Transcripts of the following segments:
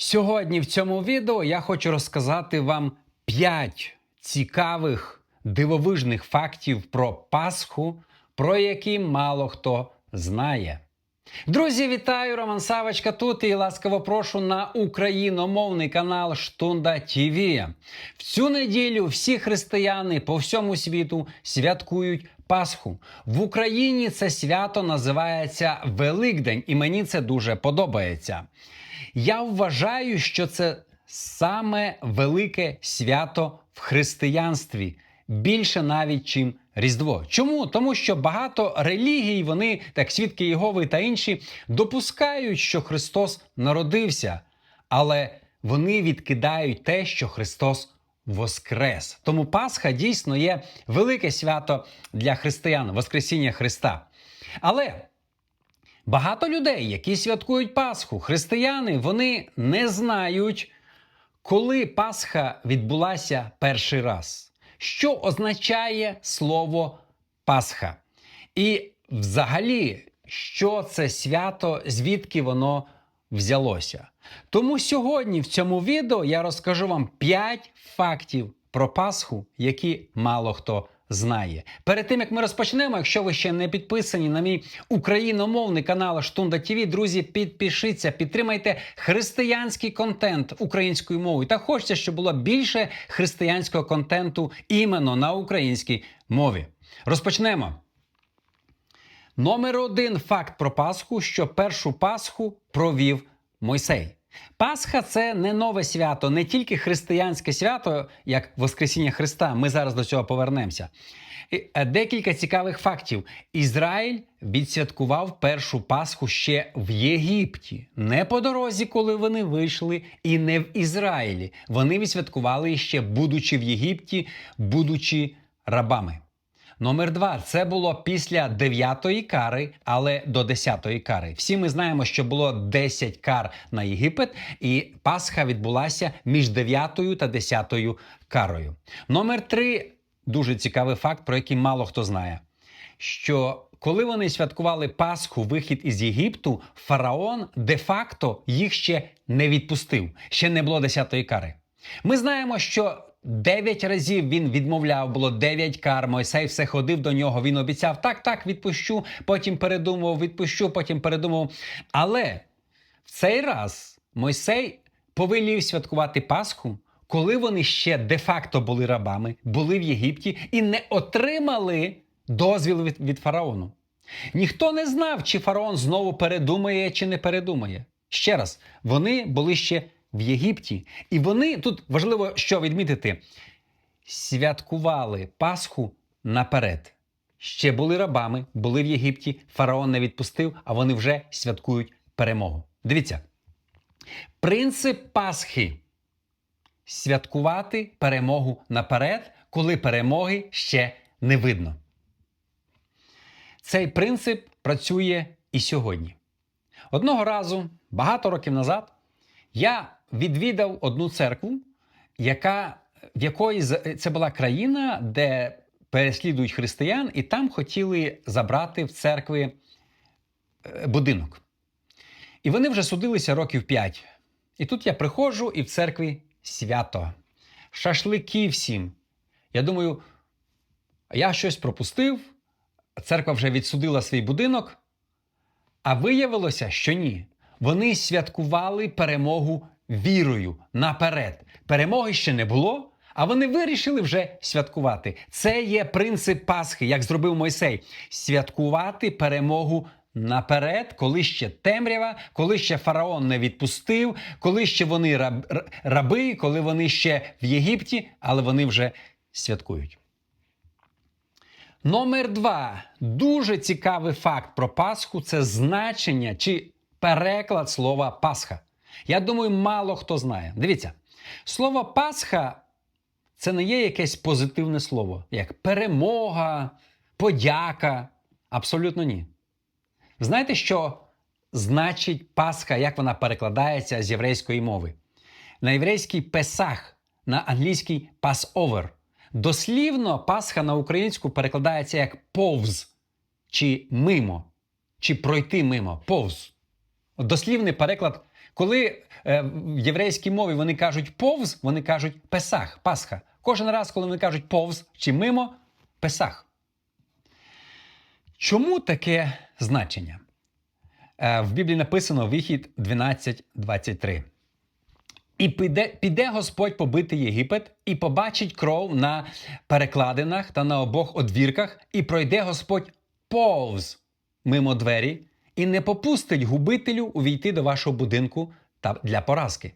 Сьогодні в цьому відео я хочу розказати вам 5 цікавих дивовижних фактів про Пасху, про які мало хто знає. Друзі, вітаю! Роман Савочка тут і ласкаво прошу на україномовний канал Штунда ТВ. В цю неділю всі християни по всьому світу святкують Пасху. В Україні це свято називається Великдень, і мені це дуже подобається. Я вважаю, що це саме велике свято в християнстві, більше навіть чим Різдво. Чому? Тому що багато релігій, вони, так свідки Єгови та інші, допускають, що Христос народився, але вони відкидають те, що Христос воскрес. Тому Пасха дійсно є велике свято для християн, Воскресіння Христа. Але Багато людей, які святкують Пасху, християни, вони не знають, коли Пасха відбулася перший раз. Що означає слово Пасха? І взагалі, що це свято, звідки воно взялося? Тому сьогодні в цьому відео я розкажу вам 5 фактів про Пасху, які мало хто знає. Перед тим як ми розпочнемо, якщо ви ще не підписані на мій україномовний канал Штунда ТВ, друзі, підпишіться, підтримайте християнський контент українською мовою. Та хочеться, щоб було більше християнського контенту іменно на українській мові. Розпочнемо. Номер один факт про Пасху, що першу Пасху провів Мойсей. Пасха це не нове свято, не тільки християнське свято, як Воскресіння Христа. Ми зараз до цього повернемося. Е, Декілька цікавих фактів. Ізраїль відсвяткував першу Пасху ще в Єгипті, не по дорозі, коли вони вийшли, і не в Ізраїлі. Вони відсвяткували ще, будучи в Єгипті, будучи рабами. Номер два це було після дев'ятої кари, але до десятої кари. Всі ми знаємо, що було 10 кар на Єгипет, і Пасха відбулася між дев'ятою та десятою карою. Номер три дуже цікавий факт, про який мало хто знає. Що коли вони святкували Пасху, вихід із Єгипту, фараон де-факто їх ще не відпустив, ще не було десятої кари. Ми знаємо, що Дев'ять разів він відмовляв, було дев'ять кар. Мойсей все ходив до нього. Він обіцяв так, так, відпущу. Потім передумав, відпущу, потім передумав. Але в цей раз Мойсей повелів святкувати Пасху, коли вони ще де-факто були рабами, були в Єгипті і не отримали дозвіл від, від фараону. Ніхто не знав, чи фараон знову передумає, чи не передумає. Ще раз, вони були ще в Єгипті. І вони тут важливо що відмітити: святкували Пасху наперед. Ще були рабами, були в Єгипті, фараон не відпустив, а вони вже святкують перемогу. Дивіться. Принцип Пасхи святкувати перемогу наперед, коли перемоги ще не видно. Цей принцип працює і сьогодні. Одного разу, багато років назад, я відвідав одну церкву, яка, в якої це була країна, де переслідують християн, і там хотіли забрати в церкви е, будинок. І вони вже судилися років п'ять. І тут я приходжу, і в церкві свято. Шашлики всім. Я думаю, я щось пропустив, церква вже відсудила свій будинок, а виявилося, що ні. Вони святкували перемогу вірою наперед. Перемоги ще не було, а вони вирішили вже святкувати. Це є принцип Пасхи, як зробив Мойсей: святкувати перемогу. Наперед, коли ще темрява, коли ще фараон не відпустив, коли ще вони раб, раби, коли вони ще в Єгипті, але вони вже святкують. Номер два. Дуже цікавий факт про Пасху це значення чи переклад слова Пасха. Я думаю, мало хто знає. Дивіться, слово Пасха це не є якесь позитивне слово, як перемога, подяка. Абсолютно ні. Знаєте, що значить Пасха, як вона перекладається з єврейської мови? На єврейський Песах, на англійський Passover. Дослівно Пасха на українську перекладається як повз, чи мимо, чи пройти мимо, повз. Дослівний переклад Коли е, в єврейській мові вони кажуть повз, вони кажуть песах, Пасха. Кожен раз, коли вони кажуть повз чи мимо, песах. Чому таке значення? Е, в Біблії написано вихід 12.23. І піде, піде Господь побити Єгипет, і побачить кров на перекладинах та на обох одвірках, і пройде Господь повз мимо двері, і не попустить губителю увійти до вашого будинку та для поразки.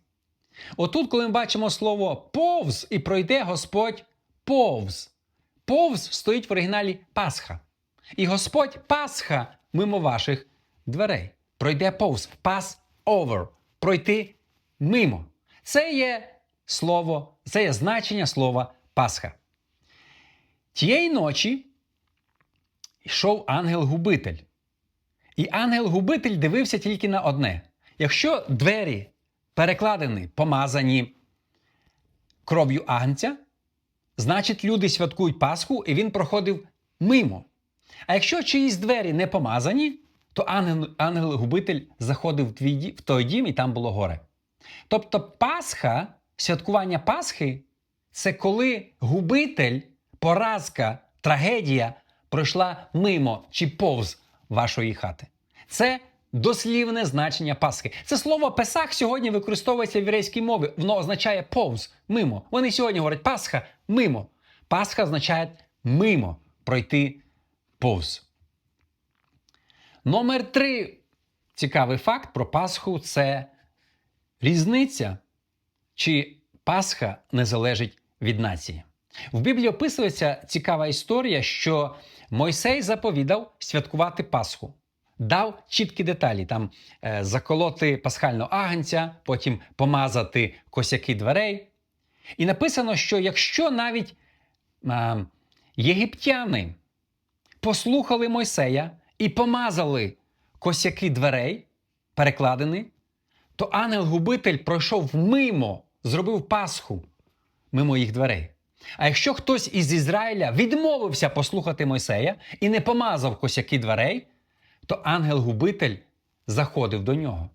Отут, коли ми бачимо слово повз і пройде Господь повз. Повз стоїть в оригіналі Пасха. І Господь Пасха мимо ваших дверей. Пройде повз, pass over, пройти мимо. Це є слово, це є значення слова Пасха. Тієї ночі йшов ангел-губитель. І ангел-губитель дивився тільки на одне: якщо двері перекладені, помазані кров'ю агнця, значить люди святкують Пасху, і він проходив мимо. А якщо чиїсь двері не помазані, то ангел- ангел-губитель заходив в той дім, і там було горе. Тобто Пасха, святкування Пасхи це коли губитель, поразка, трагедія пройшла мимо чи повз вашої хати. Це дослівне значення Пасхи. Це слово Песах сьогодні використовується в єврейській мові. Воно означає повз, мимо. Вони сьогодні говорять Пасха мимо. Пасха означає мимо пройти повз. Номер три. Цікавий факт про Пасху це різниця, чи Пасха не залежить від нації. В Біблії описується цікава історія, що Мойсей заповідав святкувати Пасху. Дав чіткі деталі: там е, заколоти пасхального агнця, потім помазати косяки дверей. І написано, що якщо навіть е, єгиптяни послухали Мойсея і помазали косяки дверей, перекладини, то ангел-губитель пройшов мимо, зробив Пасху мимо їх дверей. А якщо хтось із Ізраїля відмовився послухати Мойсея і не помазав косяки дверей, то ангел-губитель заходив до нього.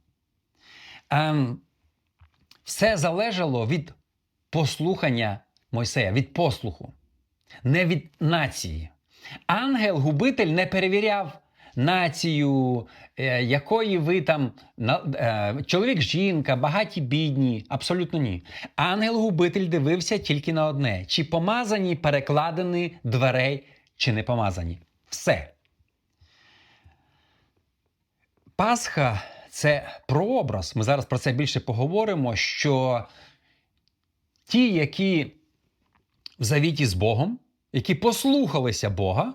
Ем, все залежало від послухання Мойсея, від послуху, не від нації. Ангел-губитель не перевіряв націю, е, якої ви там е, чоловік, жінка, багаті, бідні. Абсолютно ні. Ангел-губитель дивився тільки на одне: чи помазані перекладини дверей, чи не помазані. Все. Пасха це прообраз. Ми зараз про це більше поговоримо. Що ті, які в завіті з Богом, які послухалися Бога,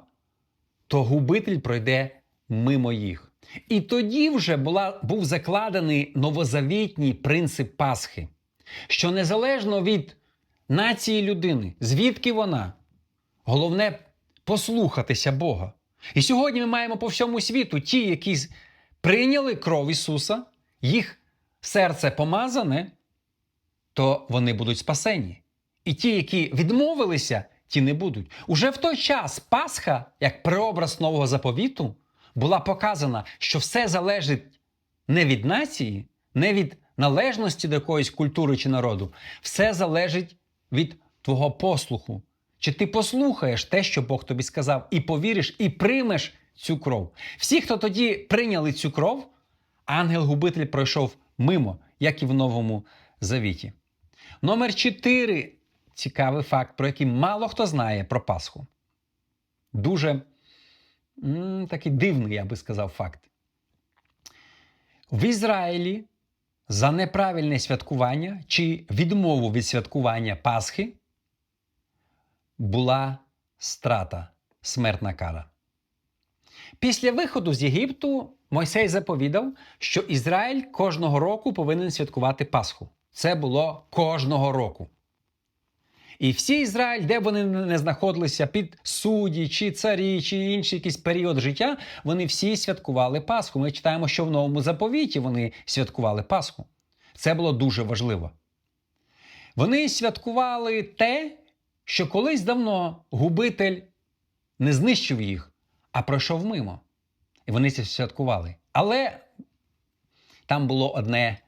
то губитель пройде мимо їх. І тоді вже була, був закладений новозавітній принцип Пасхи, що незалежно від нації людини, звідки вона, головне послухатися Бога. І сьогодні ми маємо по всьому світу ті, які прийняли кров Ісуса, їх серце помазане, то вони будуть спасені. І ті, які відмовилися, ті не будуть. Уже в той час Пасха, як преобраз нового заповіту, була показана, що все залежить не від нації, не від належності до якоїсь культури чи народу. Все залежить від твого послуху. Чи ти послухаєш те, що Бог тобі сказав, і повіриш, і приймеш цю кров. Всі, хто тоді прийняли цю кров, ангел-губитель пройшов мимо, як і в Новому Завіті. Номер 4. Цікавий факт, про який мало хто знає про Пасху. Дуже такий дивний, я би сказав, факт. В Ізраїлі за неправильне святкування чи відмову від святкування Пасхи була страта, смертна кара. Після виходу з Єгипту Мойсей заповідав, що Ізраїль кожного року повинен святкувати Пасху. Це було кожного року. І всі Ізраїль, де б вони не знаходилися під судді, чи царі, чи інший якийсь період життя, вони всі святкували Пасху. Ми читаємо, що в новому заповіті вони святкували Пасху. Це було дуже важливо. Вони святкували те, що колись давно губитель не знищив їх, а пройшов мимо. І вони це святкували. Але там було одне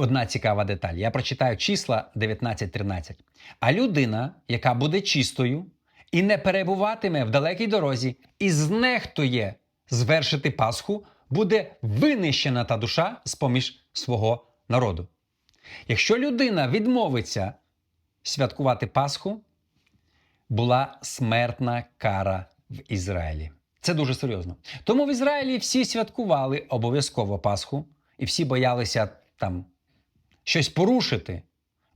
одна цікава деталь. Я прочитаю числа 19.13. А людина, яка буде чистою і не перебуватиме в далекій дорозі, і знехтує звершити Пасху, буде винищена та душа з поміж свого народу. Якщо людина відмовиться святкувати Пасху, була смертна кара в Ізраїлі. Це дуже серйозно. Тому в Ізраїлі всі святкували обов'язково Пасху, і всі боялися там щось порушити,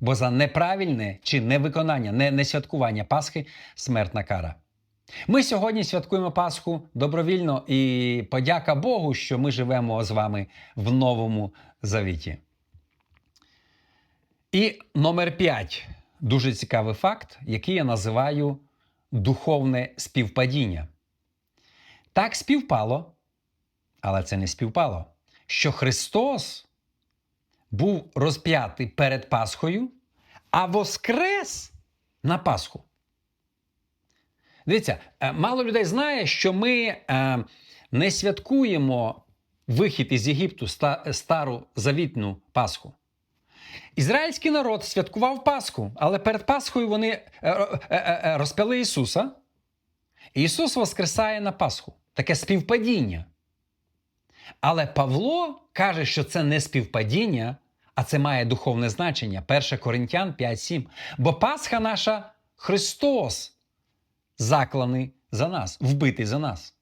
бо за неправильне чи невиконання, не, не святкування Пасхи смертна кара. Ми сьогодні святкуємо Пасху добровільно і подяка Богу, що ми живемо з вами в новому завіті. І номер 5. Дуже цікавий факт, який я називаю духовне співпадіння. Так співпало, але це не співпало, що Христос був розп'ятий перед Пасхою, а воскрес на Пасху. Дивіться, е, мало людей знає, що ми е, не святкуємо вихід із Єгипту стару завітну Пасху. Ізраїльський народ святкував Пасху, але перед Пасхою вони е, розпяли Ісуса. Ісус воскресає на Пасху. Таке співпадіння. Але Павло каже, що це не співпадіння, а це має духовне значення. 1 Коринтян 5.7. Бо Пасха наша Христос закланий за нас, вбитий за нас.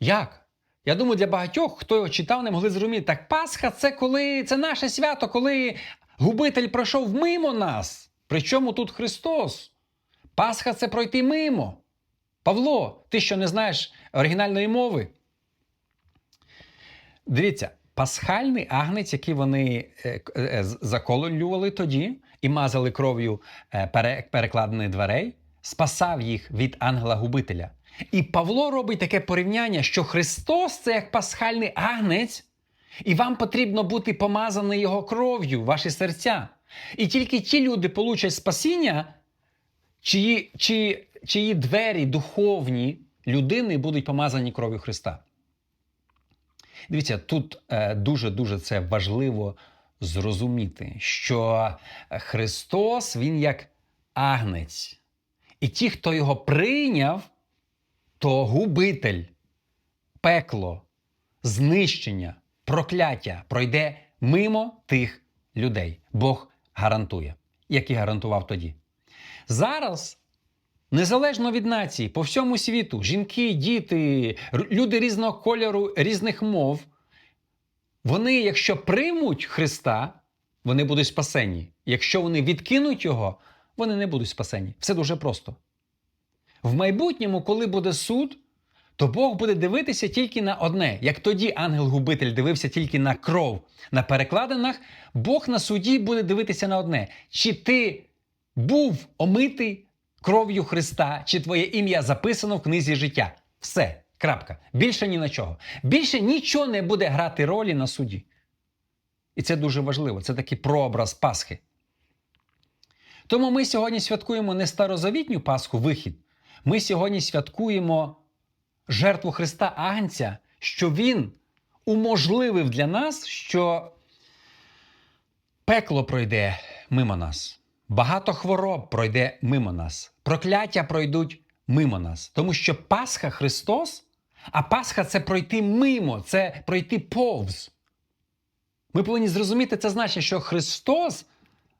Як? Я думаю, для багатьох, хто його читав, не могли зрозуміти. Так Пасха це коли це наше свято, коли губитель пройшов мимо нас. Причому тут Христос. Пасха це пройти мимо. Павло, ти що не знаєш оригінальної мови? Дивіться, пасхальний агнець, який вони е, е, з- заколювали тоді і мазали кров'ю е, перекладених дверей, спасав їх від ангела-губителя. І Павло робить таке порівняння, що Христос це як пасхальний агнець, і вам потрібно бути помазаний його кров'ю, ваші серця. І тільки ті люди получать спасіння, чиї, чиї, чиї двері духовні людини будуть помазані кров'ю Христа. Дивіться, тут е, дуже-дуже це важливо зрозуміти, що Христос, Він як агнець. І ті, хто його прийняв, то губитель, пекло, знищення, прокляття пройде мимо тих людей. Бог гарантує, як і гарантував тоді. Зараз, незалежно від нації, по всьому світу, жінки, діти, люди різного кольору, різних мов, вони, якщо приймуть Христа, вони будуть спасені. Якщо вони відкинуть його, вони не будуть спасені. Все дуже просто. В майбутньому, коли буде суд, то Бог буде дивитися тільки на одне. Як тоді ангел-губитель дивився тільки на кров на перекладинах, Бог на суді буде дивитися на одне: чи ти був омитий кров'ю Христа, чи твоє ім'я записано в книзі життя. Все. Крапка. Більше ні на чого. Більше нічого не буде грати ролі на суді. І це дуже важливо. Це такий прообраз Пасхи. Тому ми сьогодні святкуємо не старозавітню Пасху, вихід. Ми сьогодні святкуємо жертву Христа Агнця, що Він уможливив для нас, що пекло пройде мимо нас, багато хвороб пройде мимо нас, прокляття пройдуть мимо нас. Тому що Пасха Христос, а Пасха це пройти мимо, це пройти повз. Ми повинні зрозуміти це значення, що Христос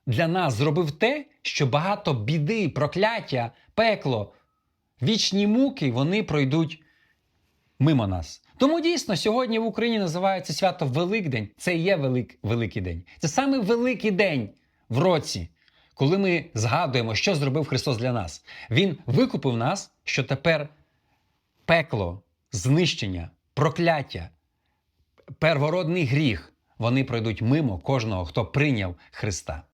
для нас зробив те, що багато біди, прокляття, пекло, вічні муки вони пройдуть мимо нас. Тому дійсно сьогодні в Україні називається свято Великдень. Це є велик, Великий день. Це саме великий день в році, коли ми згадуємо, що зробив Христос для нас. Він викупив нас, що тепер пекло, знищення, прокляття, первородний гріх вони пройдуть мимо кожного, хто прийняв Христа.